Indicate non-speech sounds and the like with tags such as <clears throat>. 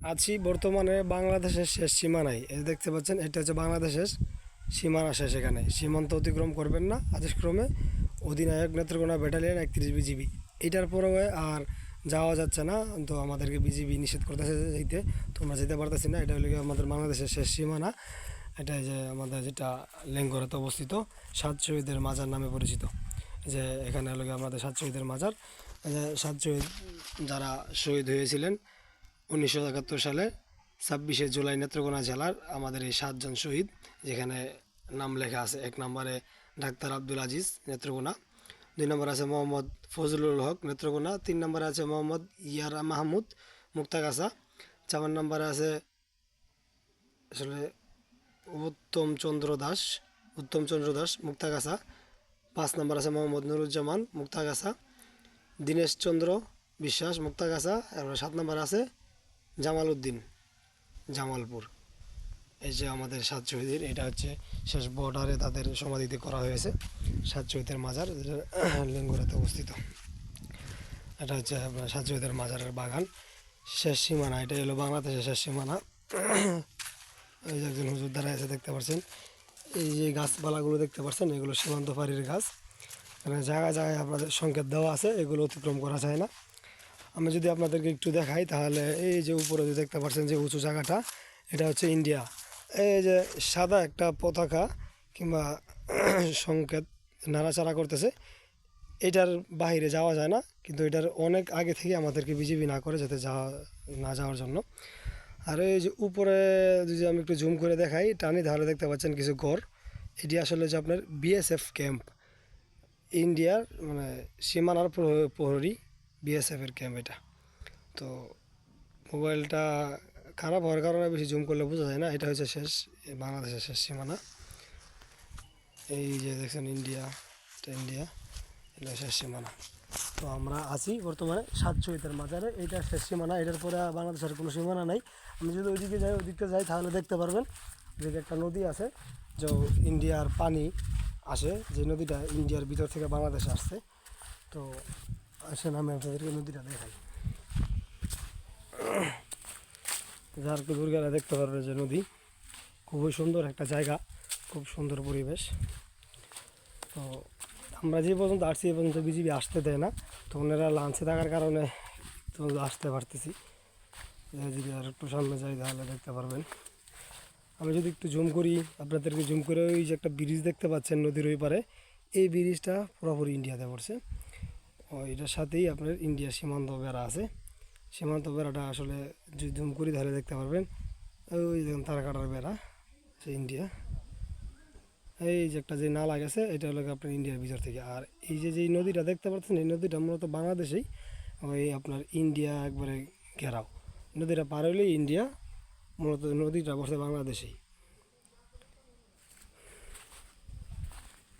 আছি বর্তমানে বাংলাদেশের শেষ সীমানায়। এই দেখতে পাচ্ছেন, এটা হচ্ছে বাংলাদেশের সীমানা শেষ এখানে। সীমান্ত অতিক্রম করবেন না আদেশক্রমে। অধিনায়ক নেত্রকোনা ব্যাটালিয়ন একত্রিশ বিজিবি। এটার পরেও আর যাওয়া যাচ্ছে না, তো আমাদেরকে বিজিবি নিষেধ করতেছে যেতে। তোমরা যেতে পারতেছি না, এটা হলো আমাদের বাংলাদেশের শেষ সীমানা। এটা যে আমাদের যেটা লেঙ্গরাতে অবস্থিত, সাত শহীদের মাজার নামে পরিচিত। যে এখানে হলো আমাদের সাত শহীদের মাজার। যে সাত শহীদ যারা শহীদ হয়েছিলেন উনিশশো একাত্তর সালে ছাব্বিশে জুলাই নেত্রকোনা জেলার আমাদের এই সাতজন শহীদ, যেখানে নাম লেখা আছে। এক নম্বরে ডাক্তার আব্দুল আজিজ নেত্রকোনা, দুই নম্বর আছে মোহাম্মদ ফজলুল হক নেত্রকোনা, তিন নম্বরে আছে মোহাম্মদ ইয়ারা মাহমুদ মুক্তাগাছা, চার নম্বরে আছে আসলে উত্তম চন্দ্র দাস, উত্তম চন্দ্র দাস মুক্তাগাছা, পাঁচ নম্বর আছে মোহাম্মদ নুরুজ্জামান মুক্তাগাছা, দীনেশ চন্দ্র বিশ্বাস মুক্তাগাছা সাত নম্বর আছে জামাল উদ্দিন জামালপুর। এই যে আমাদের সাত শহীদের, এটা হচ্ছে শেষ বর্ডারে তাদের সমাধিতে করা হয়েছে। সাত শহীদের মাজার, লেঙ্গুরাতে অবস্থিত। এটা হচ্ছে সাত শহীদের মাজারের বাগান। শেষ সীমানা, এটা হলো বাংলাদেশের শেষ সীমানা। এই যে একজন হুজুর দ্বারা আছে, দেখতে পাচ্ছেন এই যে গাছপালাগুলো দেখতে পাচ্ছেন এগুলো সীমান্ত পাড়ির গাছ। জায়গায় জায়গায় আপনাদের সংকেত দেওয়া আছে, এগুলো অতিক্রম করা যায় না। আমি যদি আপনাদেরকে একটু দেখাই, তাহলে এই যে উপরে যে দেখতে পাচ্ছেন যে উঁচু জায়গাটা, এটা হচ্ছে ইন্ডিয়া। এই যে সাদা একটা পতাকা কিংবা <clears throat> সংকেত নাড়াচাড়া করতেছে। এটার বাইরে যাওয়া যায় না, কিন্তু এটার অনেক আগে থেকে আমাদেরকে বিজিবি না করে যাতে যাওয়া, না যাওয়ার জন্য। আর এই যে উপরে যদি আমি একটু জুম করে দেখাই, টানি, তাহলে দেখতে পাচ্ছেন কিছু ঘর। এটি আসলে যে আপনার বিএসএফ ক্যাম্প ইন্ডিয়ার মানে সীমানার প্রহ- প্রহরী বিএসএফের ক্যাম্প এটা তো মোবাইলটা খারাপ হওয়ার কারণে বেশি জুম করলে বোঝা যায় না। এটা হচ্ছে শেষ বাংলাদেশের শেষ সীমানা। এই যে দেখছেন ইন্ডিয়া এটা ইন্ডিয়া এটা শেষ সীমানা। তো আমরা আছি বর্তমানে সাত শহীদের মাজারে। এইটা শেষ সীমানা, এটার পরে বাংলাদেশের কোনো সীমানা নাই। আমি যদি ওইদিকে যাই ওইদিকে যাই, তাহলে দেখতে পারবেন যে একটা নদী আছে, যে ইন্ডিয়ার পানি আসে। যে নদীটা ইন্ডিয়ার ভিতর থেকে বাংলাদেশে আসছে। তো আসেন আমি আপনাদেরকে নদীটা দেখাই। যার দূর গেলে দেখতে পারবে যে নদী খুবই সুন্দর একটা জায়গা, খুব সুন্দর পরিবেশ। তো আমরা যে পর্যন্ত আসছি এ পর্যন্ত বিজিবি আসতে দেয় না। তো ওনারা লাঞ্চে থাকার কারণে তো আসতে পারতেছি। যদি আর একটু সামনে যাই তাহলে দেখতে পারবেন। আমি যদি একটু জুম করি, আপনাদেরকে জুম করে ওই যে একটা ব্রিজ দেখতে পাচ্ছেন নদীর ওই পারে, এই ব্রিজটা পুরোপুরি ইন্ডিয়াতে পড়ছে। ও, এটার সাথেই আপনার ইন্ডিয়ার সীমান্ত বেড়া আছে। সীমান্ত বেড়াটা আসলে যদি জুম করি তাহলে দেখতে পারবেন। ওই দেখুন তারা কাটার বেড়া সে ইন্ডিয়া। এই যে একটা যে নালা গেছে, এটা হলো আপনার ইন্ডিয়ার ভিতর থেকে। আর এই যে যে নদীটা দেখতে পাচ্ছেন, এই নদীটা মূলত বাংলাদেশেই ওই আপনার ইন্ডিয়া একবারে ঘেরাও। নদীটা পার হলেই ইন্ডিয়া মূলত নদীটা বসে বাংলাদেশেই।